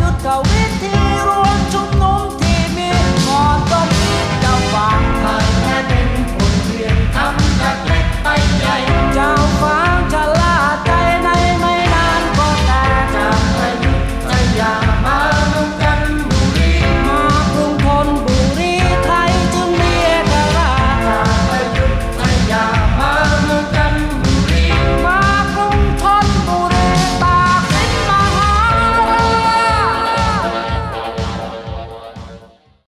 ยุทธวิธี